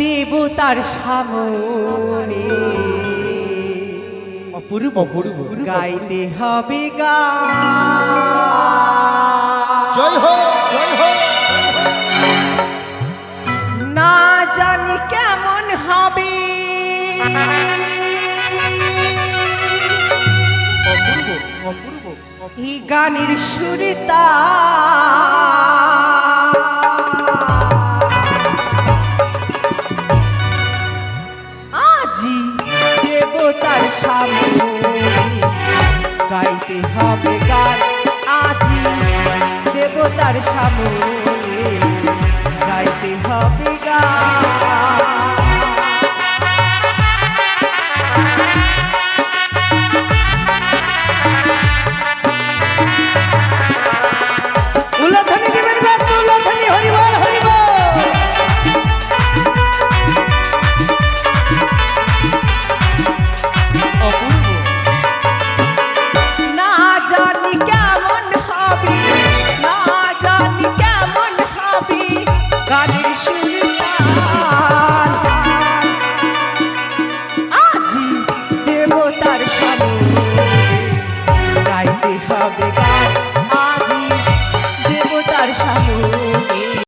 দেবতার সামনে। অপূর্ব অপূর্ব গাইতে হবে গান। জয় হো জয় হো। না জানি কেমন হবে। অপূর্ব অপূর্ব এই গানের সুরতা আজি সামনে। গাইতে হবে গান আজি দেবতার সামনে। সাহস